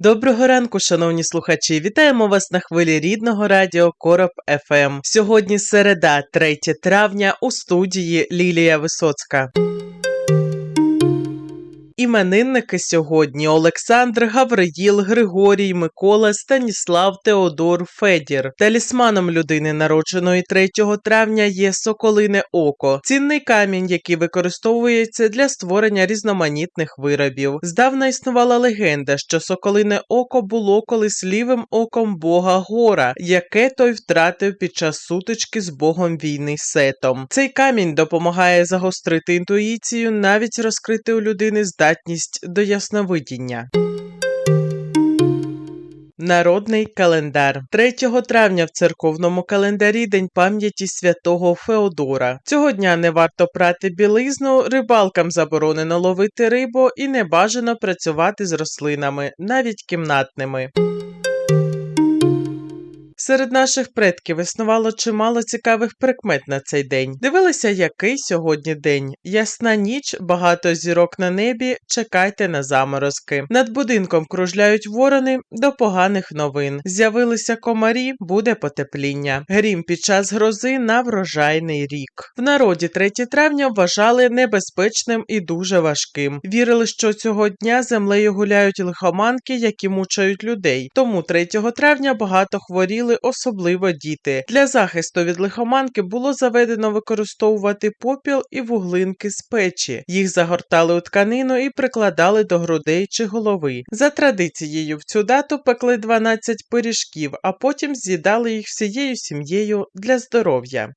Доброго ранку, шановні слухачі! Вітаємо вас на хвилі рідного радіо Короб ФМ. Сьогодні середа, 3 травня, у студії Лілія Висоцька. Іменинники сьогодні Олександр, Гавриїл, Григорій, Микола, Станіслав, Теодор, Федір. Талісманом людини, народженої 3 травня, є соколине око, цінний камінь, який використовується для створення різноманітних виробів. Здавна існувала легенда, що соколине око було колись лівим оком бога Гора, яке той втратив під час сутички з богом війни Сетом. Цей камінь допомагає загострити інтуїцію, навіть розкрити у людини здатність до ясновидіння. Народний календар 3 травня в церковному календарі День пам'яті святого Феодора. Цього дня не варто прати білизну, рибалкам заборонено ловити рибу і не бажано працювати з рослинами, навіть кімнатними. Серед наших предків існувало чимало цікавих прикмет на цей день. Дивилися, який сьогодні день. Ясна ніч, багато зірок на небі. Чекайте на заморозки. Над будинком кружляють ворони до поганих новин. З'явилися комарі, буде потепління. Грім під час грози на врожайний рік. В народі 3 травня вважали небезпечним і дуже важким. Вірили, що цього дня землею гуляють лихоманки, які мучають людей. Тому 3 травня багато хворіли особливо діти. Для захисту від лихоманки було заведено використовувати попіл і вуглинки з печі. Їх загортали у тканину і прикладали до грудей чи голови. За традицією, в цю дату пекли 12 пиріжків, а потім з'їдали їх всією сім'єю для здоров'я.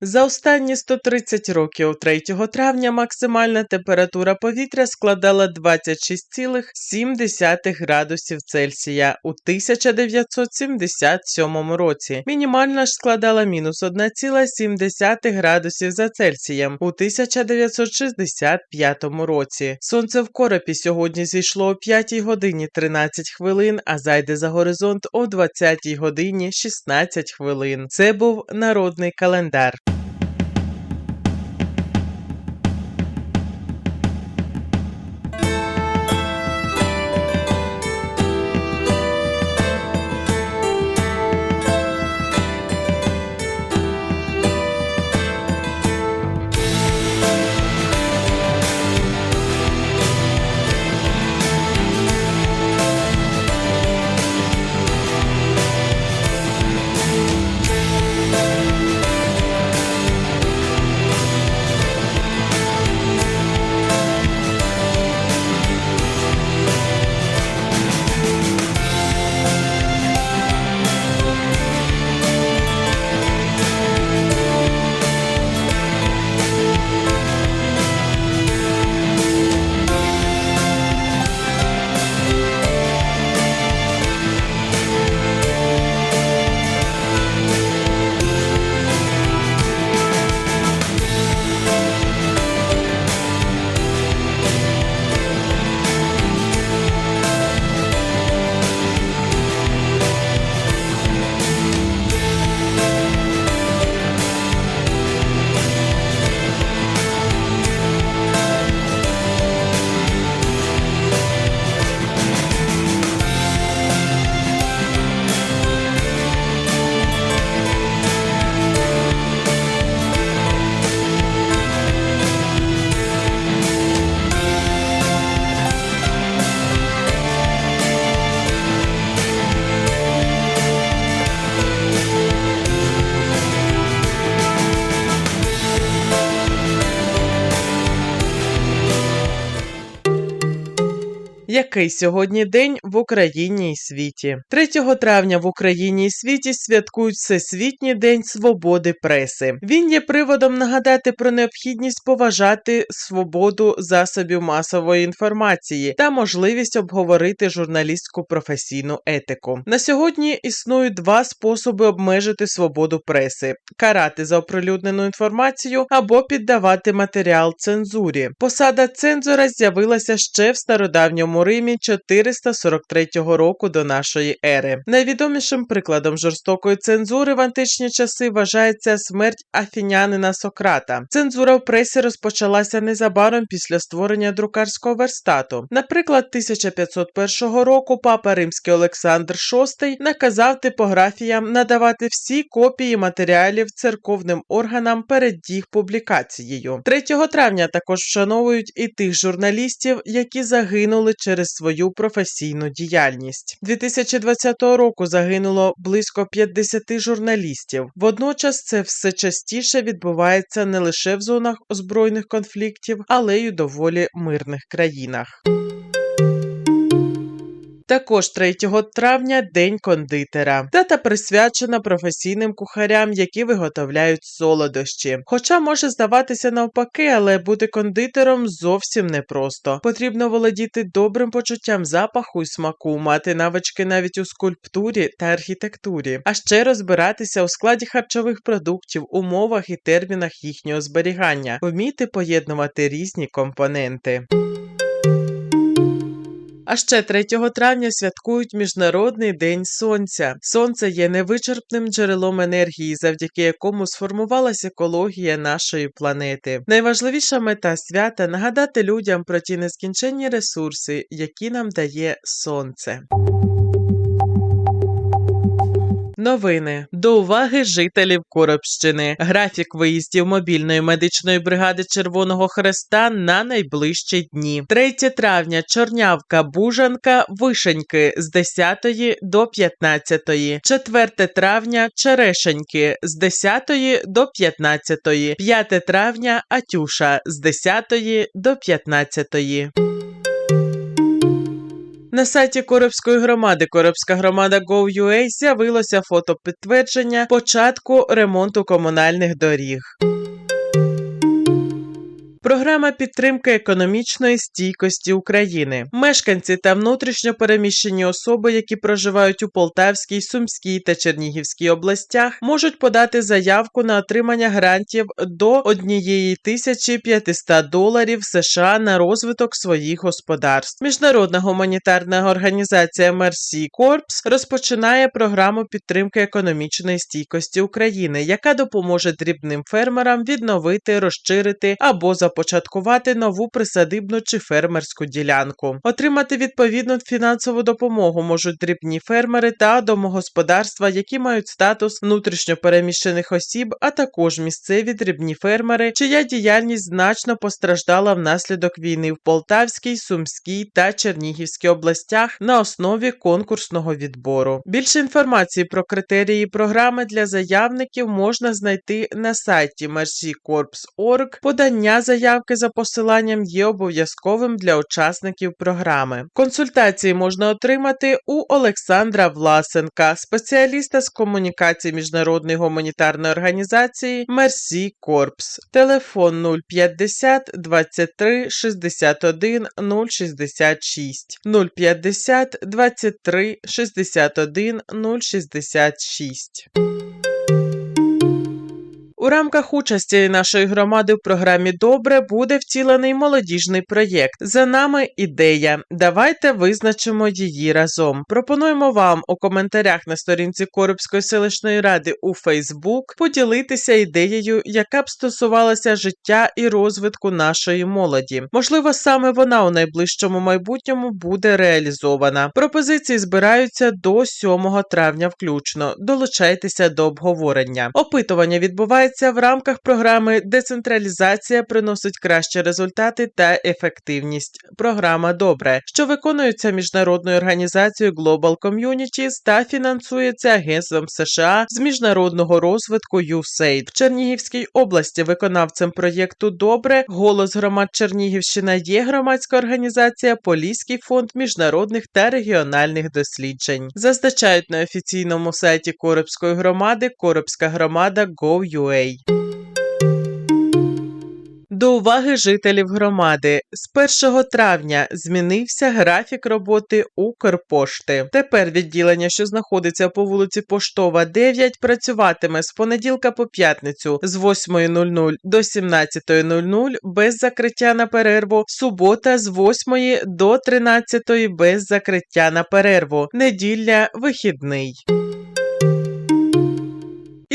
За останні 130 років 3 травня максимальна температура повітря складала 26,7 градусів Цельсія у 1977 році. Мінімальна ж складала мінус 1,7 градусів за Цельсієм у 1965 році. Сонце в коропі сьогодні зійшло о 5 годині 13 хвилин, а зайде за горизонт о 20 годині 16 хвилин. Це був народний календар. Який сьогодні день в Україні і світі? 3 травня в Україні і світі святкують Всесвітній день свободи преси. Він є приводом нагадати про необхідність поважати свободу засобів масової інформації та можливість обговорити журналістську професійну етику. На сьогодні існують два способи обмежити свободу преси: карати за оприлюднену інформацію або піддавати матеріал цензурі. Посада цензора з'явилася ще в стародавньому Римі 443 року до нашої ери. Найвідомішим прикладом жорстокої цензури в античні часи вважається смерть афінянина Сократа. Цензура в пресі розпочалася незабаром після створення друкарського верстату. Наприклад, 1501 року папа римський Олександр VI наказав типографіям надавати всі копії матеріалів церковним органам перед їх публікацією. 3 травня також вшановують і тих журналістів, які загинули через свою професійну діяльність. 2020 року загинуло близько 50 журналістів. Водночас це все частіше відбувається не лише в зонах озброєних конфліктів, але й у доволі мирних країнах. Також 3 травня День кондитера. Дата присвячена професійним кухарям, які виготовляють солодощі. Хоча може здаватися навпаки, але бути кондитером зовсім непросто. Потрібно володіти добрим почуттям запаху і смаку, мати навички навіть у скульптурі та архітектурі, а ще розбиратися у складі харчових продуктів, умовах і термінах їхнього зберігання, вміти поєднувати різні компоненти. А ще 3 травня святкують Міжнародний день сонця. Сонце є невичерпним джерелом енергії, завдяки якому сформувалась екологія нашої планети. Найважливіша мета свята нагадати людям про ті нескінченні ресурси, які нам дає сонце. Новини до уваги жителів Коробщини. Графік виїздів мобільної медичної бригади Червоного Хреста на найближчі дні. 3 травня Чорнявка, Бужанка, Вишеньки з 10 до 15. 4 травня Черешеньки з 10 до 15. 5 травня Атюша з 10 до 15. На сайті Коробської громади Коробська громада Go.ua з'явилося фото підтвердження початку ремонту комунальних доріг. Програма підтримки економічної стійкості України. Мешканці та внутрішньо переміщені особи, які проживають у Полтавській, Сумській та Чернігівській областях, можуть подати заявку на отримання грантів до 1500 доларів США на розвиток своїх господарств. Міжнародна гуманітарна організація Mercy Corps розпочинає програму підтримки економічної стійкості України, яка допоможе дрібним фермерам відновити, розширити або започаткувати нову присадибну чи фермерську ділянку. Отримати відповідну фінансову допомогу можуть дрібні фермери та домогосподарства, які мають статус внутрішньопереміщених осіб, а також місцеві дрібні фермери, чия діяльність значно постраждала внаслідок війни в Полтавській, Сумській та Чернігівській областях на основі конкурсного відбору. Більше інформації про критерії програми для заявників можна знайти на сайті mercycorps.org. Подання заявки за посиланням є обов'язковим для учасників програми. Консультації можна отримати у Олександра Власенка, спеціаліста з комунікації міжнародної гуманітарної організації Mercy Corps. Телефон 050 23 61 066 050 23 61 066. У рамках участі нашої громади в програмі Добре буде втілений молодіжний проєкт. За нами ідея. Давайте визначимо її разом. Пропонуємо вам у коментарях на сторінці Коробської селищної ради у Фейсбук поділитися ідеєю, яка б стосувалася життя і розвитку нашої молоді. Можливо, саме вона у найближчому майбутньому буде реалізована. Пропозиції збираються до 7 травня включно. Долучайтеся до обговорення. Опитування відбувається відбувається в рамках програми Децентралізація приносить кращі результати та ефективність. Програма Добре, що виконується міжнародною організацією Global Communities та фінансується Агентством США з міжнародного розвитку USAID. В Чернігівській області виконавцем проєкту Добре голос громад Чернігівщина є громадська організація Поліський фонд міжнародних та регіональних досліджень. Зазначають на офіційному сайті Коробської громади Коробська громада Go.ua. До уваги жителів громади з 1 травня змінився графік роботи Укрпошти. Тепер відділення, що знаходиться по вулиці Поштова, 9, працюватиме з понеділка по п'ятницю з 8.00 до 17.00 без закриття на перерву, субота з 8 до 13 без закриття на перерву, неділя вихідний.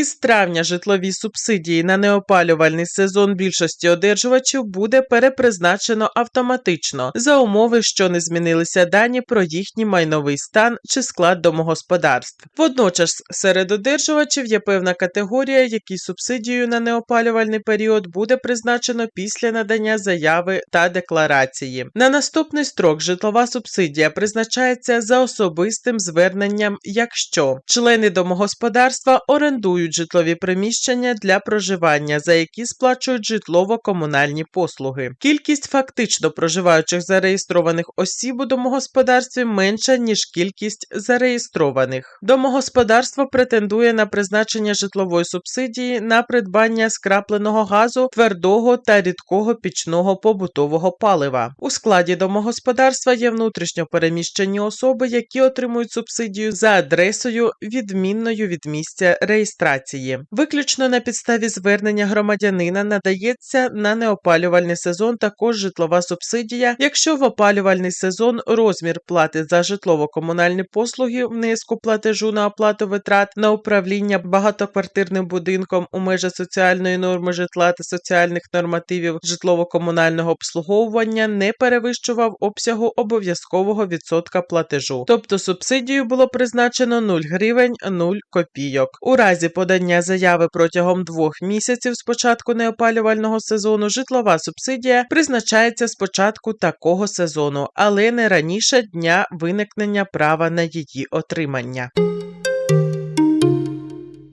Із травня житлові субсидії на неопалювальний сезон більшості одержувачів буде перепризначено автоматично за умови, що не змінилися дані про їхній майновий стан чи склад домогосподарств. Водночас серед одержувачів є певна категорія, якій субсидію на неопалювальний період буде призначено після надання заяви та декларації. На наступний строк житлова субсидія призначається за особистим зверненням, якщо члени домогосподарства орендують житлові приміщення для проживання, за які сплачують житлово-комунальні послуги. Кількість фактично проживаючих зареєстрованих осіб у домогосподарстві менша ніж кількість зареєстрованих. Домогосподарство претендує на призначення житлової субсидії на придбання скрапленого газу, твердого та рідкого пічного побутового палива. У складі домогосподарства є внутрішньо переміщені особи, які отримують субсидію за адресою, відмінною від місця реєстрації. Виключно на підставі звернення громадянина надається на неопалювальний сезон також житлова субсидія, якщо в опалювальний сезон розмір плати за житлово-комунальні послуги внеску платежу на оплату витрат на управління багатоквартирним будинком у межах соціальної норми житла та соціальних нормативів житлово-комунального обслуговування не перевищував обсягу обов'язкового відсотка платежу. Тобто субсидію було призначено 0 гривень 0 копійок. У разі подання заяви протягом двох місяців з початку неопалювального сезону житлова субсидія призначається з початку такого сезону, але не раніше дня виникнення права на її отримання.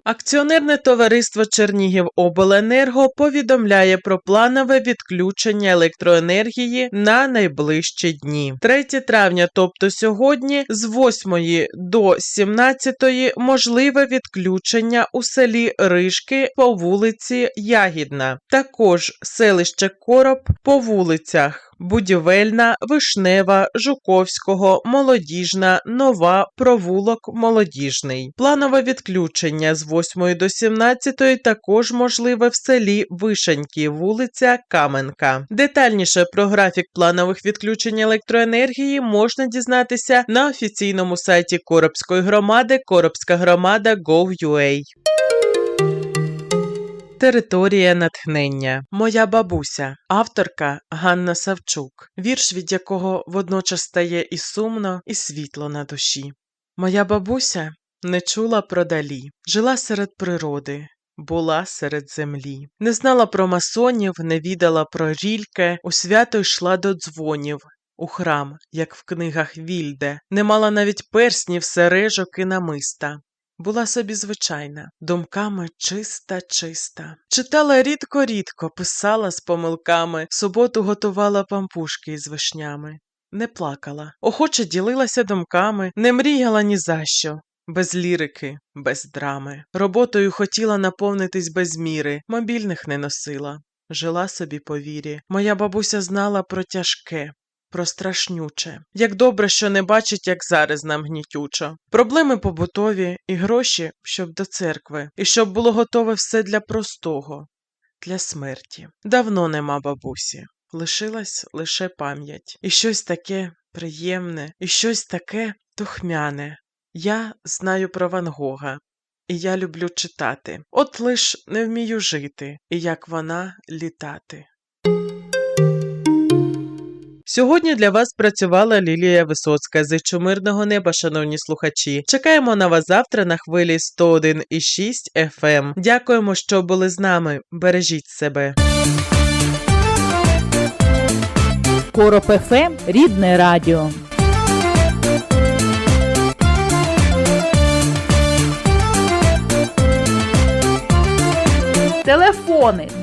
Акціонерне товариство Чернігівобленерго повідомляє про планове відключення електроенергії на найближчі дні. 3 травня, тобто сьогодні, з 8 до 17 можливе відключення у селі Ришки по вулиці Ягідна. Також селище Короб по вулицях. Будівельна, Вишнева, Жуковського, Молодіжна, Нова, Провулок, Молодіжний. Планове відключення з 8 до 17 також можливе в селі Вишеньки, вулиця Каменка. Детальніше про графік планових відключень електроенергії можна дізнатися на офіційному сайті Коробської громади Коробська громада Gov.ua. Територія натхнення. Моя бабуся, авторка Ганна Савчук, вірш від якого водночас стає і сумно, і світло на душі. Моя бабуся не чула про далі, жила серед природи, була серед землі. Не знала про масонів, не відала про рільке, у свято йшла до дзвонів. У храм, як в книгах Вільде, не мала навіть перснів, сережок і намиста. Була собі звичайна, думками чиста, чиста. Читала рідко-рідко, писала з помилками, суботу готувала пампушки із вишнями. Не плакала, охоче ділилася думками, не мріяла ні за що. Без лірики, без драми. Роботою хотіла наповнитись без міри, мобільних не носила. Жила собі по вірі. Моя бабуся знала про тяжке, про страшнюче. Як добре, що не бачить, як зараз нам гнітючо. Проблеми побутові і гроші, щоб до церкви, і щоб було готове все для простого, для смерті. Давно нема бабусі. Лишилась лише пам'ять. І щось таке приємне, і щось таке тухмяне. Я знаю про Ван Гога, і я люблю читати. От лиш не вмію жити, і як вона літати. Сьогодні для вас працювала Лілія Висоцька. Зичу мирного неба, шановні слухачі. Чекаємо на вас завтра на хвилі 101,6 FM. Дякуємо, що були з нами. Бережіть себе. Короб ФМ – рідне радіо. Телефони